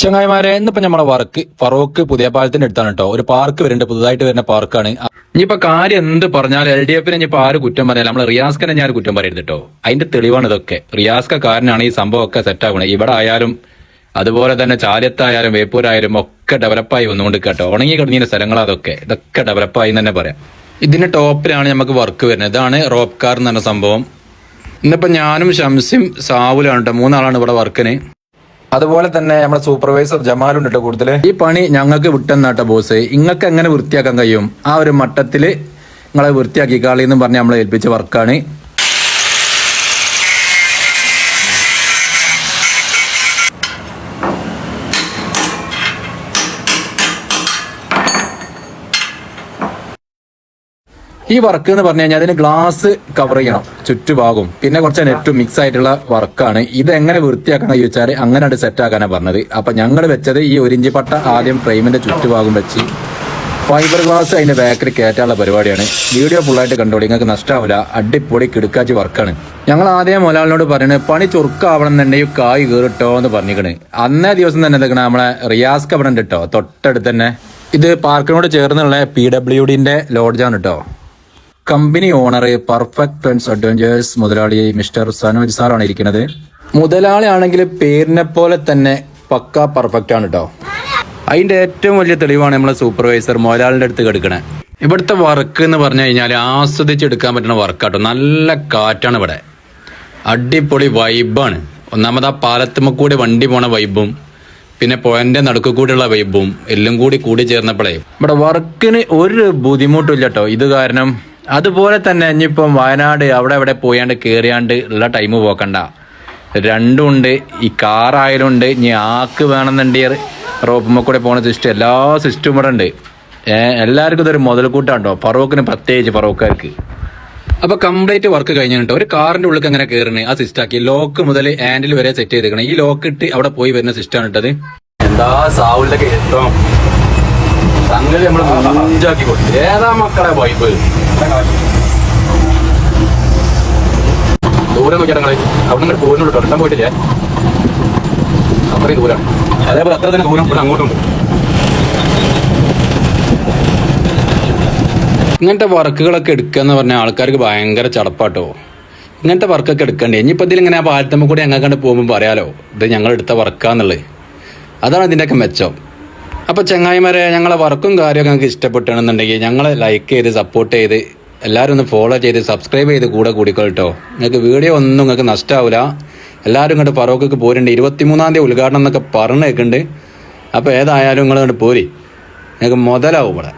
ചങ്ങായിമാരെ ഇന്നിപ്പോ നമ്മളെ വർക്ക് ഫറോക്ക് പുതിയ പാലത്തിന്റെ അടുത്താണ് കേട്ടോ ഒരു പാർക്ക് വരുന്നുണ്ട് പുതുതായിട്ട് വരുന്ന പാർക്കാണ്. ഇനിയിപ്പോ കാര്യം എന്ത് പറഞ്ഞാൽ എൽ ഡി എഫിനെ ഇനിയിപ്പോ ആര് കുറ്റം പറയാൻ നമ്മൾ റിയാസ്കനെ ഞാൻ കുറ്റം പറയരുത് കേട്ടോ അതിന്റെ തെളിവാണ് ഇതൊക്കെ. റിയാസ്ക കാരനാണ് ഈ സംഭവമൊക്കെ സെറ്റ് ആവുന്നത് ഇവിടെ ആയാലും അതുപോലെ തന്നെ ചാലത്തായാലും വേപ്പൂരായാലും ഒക്കെ ഡെവലപ്പായി വന്നുകൊണ്ട് കേട്ടോ. ഉണങ്ങി കിടന്നിരുന്ന സ്ഥലങ്ങൾ അതൊക്കെ. ഇതൊക്കെ ഡെവലപ്പായി തന്നെ പറയാം. ഇതിന്റെ ടോപ്പിലാണ് നമുക്ക് വർക്ക് വരുന്നത്. ഇതാണ് റോപ്പ് കാർ എന്ന് പറഞ്ഞ സംഭവം. ഇന്നിപ്പോ ഞാനും ഷംസിം സാവുലാണ് കേട്ടോ മൂന്നാളാണ് ഇവിടെ വർക്കിന്. അതുപോലെ തന്നെ നമ്മുടെ സൂപ്പർവൈസർ ജമാലുണ്ട് കേട്ടോ കൂടുതൽ ഈ പണി ഞങ്ങൾക്ക് വിട്ടെന്നാട്ടോ ബോസ്. ഇങ്ങൾക്ക് എങ്ങനെ വൃത്തിയാക്കാൻ കഴിയും? ആ ഒരു മട്ടത്തിൽ നിങ്ങളെ വൃത്തിയാക്കി കളിയെന്ന് പറഞ്ഞ് നമ്മളെ ഏൽപ്പിച്ച വർക്കാണ്. ഈ വർക്ക് എന്ന് പറഞ്ഞു കഴിഞ്ഞാൽ അതിന് ഗ്ലാസ് കവർ ചെയ്യണം. ചുറ്റുഭാഗവും. പിന്നെ കുറച്ച് നെറ്റും മിക്സ് ആയിട്ടുള്ള വർക്കാണ് ഇത് എങ്ങനെ വൃത്തിയാക്കണം ചോദിച്ചാൽ അങ്ങനെ സെറ്റ് ആക്കാനാണ് പറഞ്ഞത്. അപ്പൊ ഞങ്ങൾ വെച്ചത് ഈ ഒരിഞ്ചി പട്ട ആദ്യം ഫ്രെയിമിന്റെ ചുറ്റുഭാഗം വെച്ച് ഫൈബർ ഗ്ലാസ് അതിന്റെ ബാക്കിൽ കയറ്റാനുള്ള പരിപാടിയാണ്. വീഡിയോ ഫുള്ളായിട്ട് കണ്ടോളി. നിങ്ങൾക്ക് നഷ്ടാവില്ല അടിപൊളി കിടുക്കാച്ചി വർക്കാണ് ഞങ്ങൾ ആദ്യം മുലാളിനോട് പറയുന്നത് പണി ചുരുക്കാവണം എന്നുണ്ടെങ്കിൽ കായ് കീറിട്ടോ എന്ന് പറഞ്ഞിക്കണ്. അന്നേ ദിവസം തന്നെ എന്തൊക്കെ നമ്മളെ റിയാസ് അവിടെ ഉണ്ട് കേട്ടോ തൊട്ടടുത്ത് തന്നെ. ഇത് പാർക്കിനോട് ചേർന്നുള്ള പി ഡബ്ല്യു ഡിന്റെ ലോഡ്ജാണ് കേട്ടോ company owner perfect friends adventures മുതലാളി മിസ്റ്റർ സനോജ് സാറാണ് ഇരിക്കുന്നത്. മുതലാളി ആണെങ്കിൽ പേരിനെ പോലെ തന്നെ പക്ക പെർഫെക്റ്റ് ആണ് കേട്ടോ അതിന്റെ ഏറ്റവും വലിയ തെളിവാണ് നമ്മളെ സൂപ്പർവൈസർ മുതലാളിന്റെ അടുത്ത് കെടുക്കണേ ഇവിടുത്തെ വർക്ക് എന്ന് പറഞ്ഞു കഴിഞ്ഞാൽ ആസ്വദിച്ചെടുക്കാൻ പറ്റുന്ന വർക്കാട്ടോ നല്ല കാറ്റാണ് ഇവിടെ. അടിപൊളി വൈബാണ് ഒന്നാമത് ആ പാലത്തുമ്മ കൂടി വണ്ടി പോണ വൈബും പിന്നെ പുഴന്റെ നടുക്ക് കൂടിയുള്ള വൈബും എല്ലാം കൂടി കൂടി ചേർന്നപ്പോഴേ ഇവിടെ വർക്കിന് ഒരു ബുദ്ധിമുട്ടില്ല കേട്ടോ ഇത് കാരണം അതുപോലെ തന്നെ ഇനിയിപ്പം വയനാട് അവിടെ എവിടെ പോയാണ്ട് കയറിയാണ്ട് ഉള്ള ടൈം പോക്കണ്ട. രണ്ടും ഉണ്ട്. ഈ കാറായാലും ഉണ്ട്. ഇനി ആക്ക് വേണമെന്നുണ്ടെങ്കിൽ റോപ്പുമ്മ കൂടെ പോണ സിസ്റ്റം എല്ലാ സിസ്റ്റവും ഇവിടെ ഉണ്ട്. ഏഹ് എല്ലാവർക്കും ഇതൊരു മുതൽക്കൂട്ടാണ്ടോ ഫറൂഖിന് പ്രത്യേകിച്ച് ഫറോക്കാർക്ക് അപ്പൊ കംപ്ലീറ്റ് വർക്ക് കഴിഞ്ഞിട്ട് ഒരു കാറിന്റെ ഉള്ളിൽ അങ്ങനെ കയറണേ ആ സിസ്റ്റാക്കി ലോക്ക് മുതൽ ഹാൻഡിൽ വരെ സെറ്റ് ചെയ്തേക്കണേ. ഈ ലോക്ക് ഇട്ട് അവിടെ പോയി വരുന്ന സിസ്റ്റം ഇട്ടത് എന്താ സാവുലിന്റെ കേട്ടോ സംഗതി നമ്മൾ മുഞ്ചാക്കി കൊടുത്തു. ഏതാ മക്കളെ വൈബ് ദൂരം നോക്കിയാ ഞങ്ങൾ അവിടെ നിന്ന് പോകുന്നുള്ളൂ തൊട്ടാൻ പോയിട്ടില്ല? അത്രയും ദൂരം അതേപോലെ അത്ര തന്നെ ദൂരം ഇവിടെ അങ്ങോട്ടുണ്ട് ഇങ്ങനത്തെ വർക്കുകളൊക്കെ എടുക്കുക എന്ന് പറഞ്ഞാൽ ആൾക്കാർക്ക് ഭയങ്കര ചടപ്പാട്ടോ. ഇങ്ങനത്തെ വർക്കൊക്കെ എടുക്കണ്ടേ? ഇനിയിപ്പോൾ ഇതിലിങ്ങനെ ആ പാലത്തമ്മ കൂടി ഞങ്ങൾ പോകുമ്പോൾ പറയാലോ ഇത് ഞങ്ങൾ എടുത്ത വർക്കാന്നുള്ളത്. അതാണ് ഇതിന്റെയൊക്കെ മെച്ചം. അപ്പോൾ ചങ്ങായിമാരെ ഞങ്ങളെ വർക്കും കാര്യമൊക്കെ നിങ്ങൾക്ക് ഇഷ്ടപ്പെട്ടാണെന്നുണ്ടെങ്കിൽ ഞങ്ങളെ ലൈക്ക് ചെയ്ത് സപ്പോർട്ട് ചെയ്ത് എല്ലാവരും ഒന്ന് ഫോളോ ചെയ്ത് സബ്സ്ക്രൈബ് ചെയ്ത് കൂടെ കൂടിക്കോട്ടോ നിങ്ങൾക്ക് വീഡിയോ ഒന്നും നിങ്ങൾക്ക് നഷ്ടാവില്ല എല്ലാവരും ഇങ്ങോട്ട് ഫറോക്കൊക്കെ പോരുന്നുണ്ട്. ഇരുപത്തിമൂന്നാം തീയതി ഉദ്ഘാടനം എന്നൊക്കെ പറഞ്ഞു കേൾക്കുന്നുണ്ട് അപ്പോൾ ഏതായാലും നിങ്ങൾ ഇങ്ങോട്ട് പോരി. നിങ്ങൾക്ക് മുതലാവും ഇവിടെ.